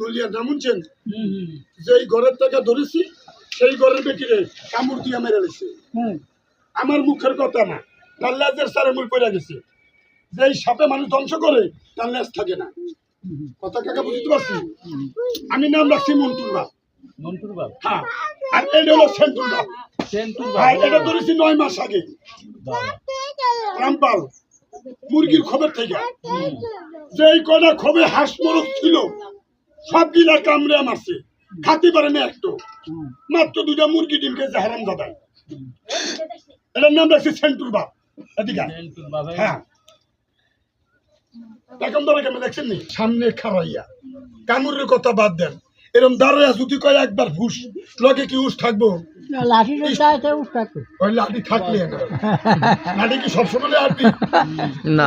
নলিয়া নামুনছেন যেই ঘরের থেকে ধরেছি সেই ঘরের বেটিরে কামড় দিয়ে মেরে গেছে আমার মুখের কথা না তার লেজের সারে মূল পড়ে গেছে। যেই সাপে মানুষ ধ্বংস করে তার লেজ থাকে না। কথা কাকা বুঝতে পারছি? আমি নাম রাখছি মন্টুর বাপ। মন্টুর বাপ? হ্যাঁ আর এটা হলো সেন্টুর বাপ। সেন্টুর হ্যাঁ বাপ এটা ধরেছি নয় মাস আগে। রামপাল মুরগির খবর থেকে। যেই কটা খবে হাঁস মোরগ ছিল সব গিলা কামড়ে মারছে। খাতে পারে না একটু। মাত্র দুটা মুরগি ডিম খেয়েছে হারাম দাদাই এটার নাম রাখছে সেন্টুর বাপ। এদিকে বাবা হ্যাঁ। এখন ধরে কেমন দেখছেন নি? সামনে কামড়ের কথা বাদ দেন। যদি কয় একবার লগে কি উস থাকব? লাঠি ওই লাঠি থাকলে না। লাঠি কি সবসময় আটবি না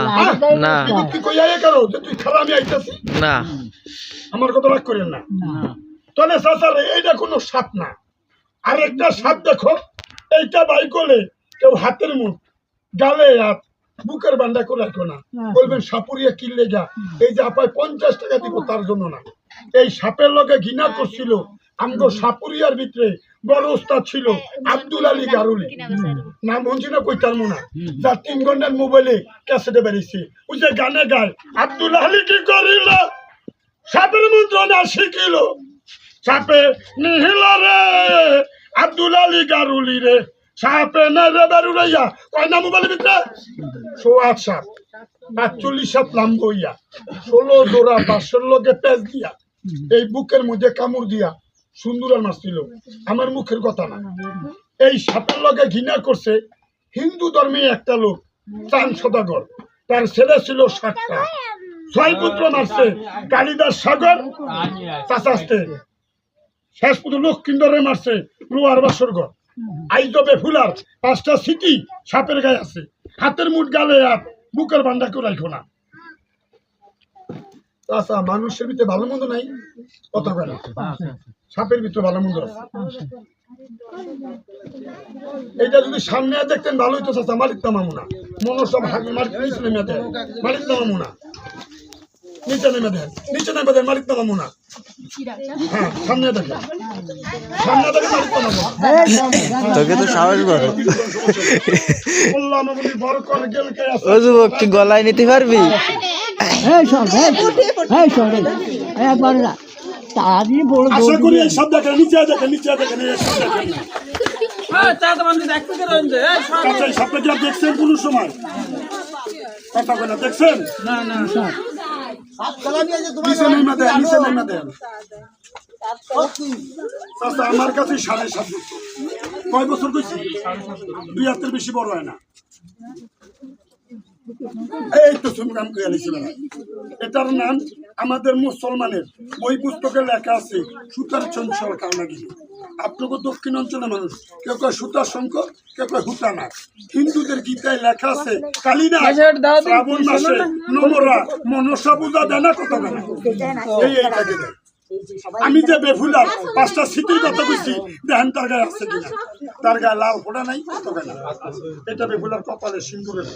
না। তুই কি কই আয় কারও যে তুই খারাপ আমি আইতাছি। না। আমার কথা রাগ করেন না। তাহলে চাচার এইটা কোনো সাপ না। আর একটা সাপ দেখো এইটা বাই করলে কেউ হাতের মুখ গালে হাত বুকের বান্ডা করে রাখো না। বলবেন সাপুরিয়া কিনলে যা এই যে আপায় পঞ্চাশ টাকা দিব তার জন্য না। এই সাপের লগে ঘৃণা করছিল। আমগো সাপুরিয়ার ভিতরে বড় ওস্তাদ ছিল আব্দুল আলী গারুলি। নাম হচ্ছে না কইতার মোনা যার তিন ঘণ্টার মোবাইলে ক্যাসেটে বেরিয়েছে। ওই যে গানে গায় আব্দুল আলী কি করিল? সাপের মন্ত্রণা শিখিল সাপে নিহিল রে, আব্দুল আলী গারুলি রে। সাপে না রে বেরুরাইয়া কয় না মোবাইল ভিতরে সোয়াট সাপ। পাঁচচল্লিশ সাপ লাম্ব হইয়া ষোলো জোড়া পাঁচশোর লোকে পেঁচ দিয়া। এই বুকের মধ্যে কামড় দিয়া সুন্দর মাছ আমার মুখের কথা না। এই সাপের লগে ঘৃণা করছে হিন্দু ধর্মে একটা লোক, চান সদাগর। তার ছেলে ছিল সাতটা। ছয় পুত্র মারছে, কালিদাস সাগর চাচাস্তে শেষ পর্যন্ত লক্ষ্মীন্দরে মারছে, রুয়ার বাসরগর আইজবে ফুলার, পাঁচটা সিটি সাপের গায়ে আছে। হাতের মুঠ গালে আর বুকের বান্ডা করে রাখো না। চাচা, মানুষের ভিতরে ভালো মন্দ নাই? কথা বলে সাপের ভিতরে ভালো মন্দ আছে। এটা যদি সামনে দেখতেন ভালোই তো চাচা। মালিক তামামু না মনে সব হাত মালিক মালিক তামামু না নিচে নেমে দেন নিচে নেমে দেন মালিক না। হ্যাঁ সামনে দেখেন সামনে দেখেন মালিক তোকে তো সাহস বড়। ও যুবক কি গলায় নিতে পারবি? এই সব এই সব একবার না তাড়াতাড়ি বড় আশা করি এই সব দেখেন নিচে দেখেন নিচে দেখেন এই সব দেখেন। না এই সবটা কি আপনি দেখছেন কোন সময়? কথা বলে দেখছেন? নিচে দেন নিচে নেমে দেন। আমার কাছে সাড়ে সাত বছর। কয় বছর কইছি? দুই হাতের বেশি বড় হয় না। এই তো শুনলাম কইয়ালিছিল এটার নাম আমাদের মুসলমানের ওই পুস্তকে লেখা আছে সুতার চঞ্চল কারণাগিরি। আপনাকে দক্ষিণ অঞ্চলের মানুষ কেউ কয় সুতার শঙ্কর কেউ কয় হুতানাথ হিন্দুদের গীতায় লেখা আছে কালিনা শ্রাবণ মাসে নমরা মনসা পূজা দেয় না দেয় না এই এইটাকে দেয়? আমি যে বেফুলার পাঁচটা স্মৃতির কথা বলছি দেখেন তার গায়ে আছে কিনা? তার গায়ে লাল ফোটা নাই এটা বেফুলার কপালে, সিন্দুরের।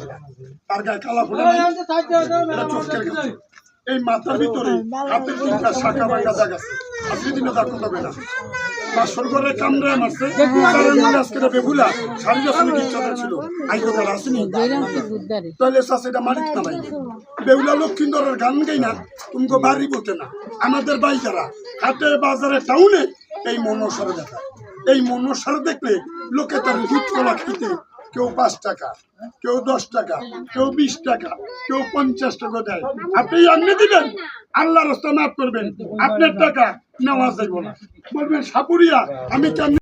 তার গায়ে কালা ফোটা নাই এই মাথার ভিতরে হাতের তিনটা শাখা ভাঙা দাগ আছে। আপনি দিনে দাগ না? যখন ইচ্ছা ছিল। তাহলে এটা মারিত না ভাই? বেউলা লক্ষ্মীন্দরের গান গাই না তুমি বাড়ি বলতে না। আমাদের বাইকারা হাটে বাজারে, টাউনে এই মনসারে দেখা। এই মনসার দেখলে লোকে তার দুধ কলা খেতে। কেউ পাঁচ টাকা, কেউ দশ টাকা, কেউ বিশ টাকা, কেউ পঞ্চাশ টাকা দেয়। আপনি এমনি দিবেন আল্লাহ রাস্তা মাফ করবেন। আপনার টাকা নেওয়া যাইব না। বলবেন, সাপুরিয়া, আমি কেমনি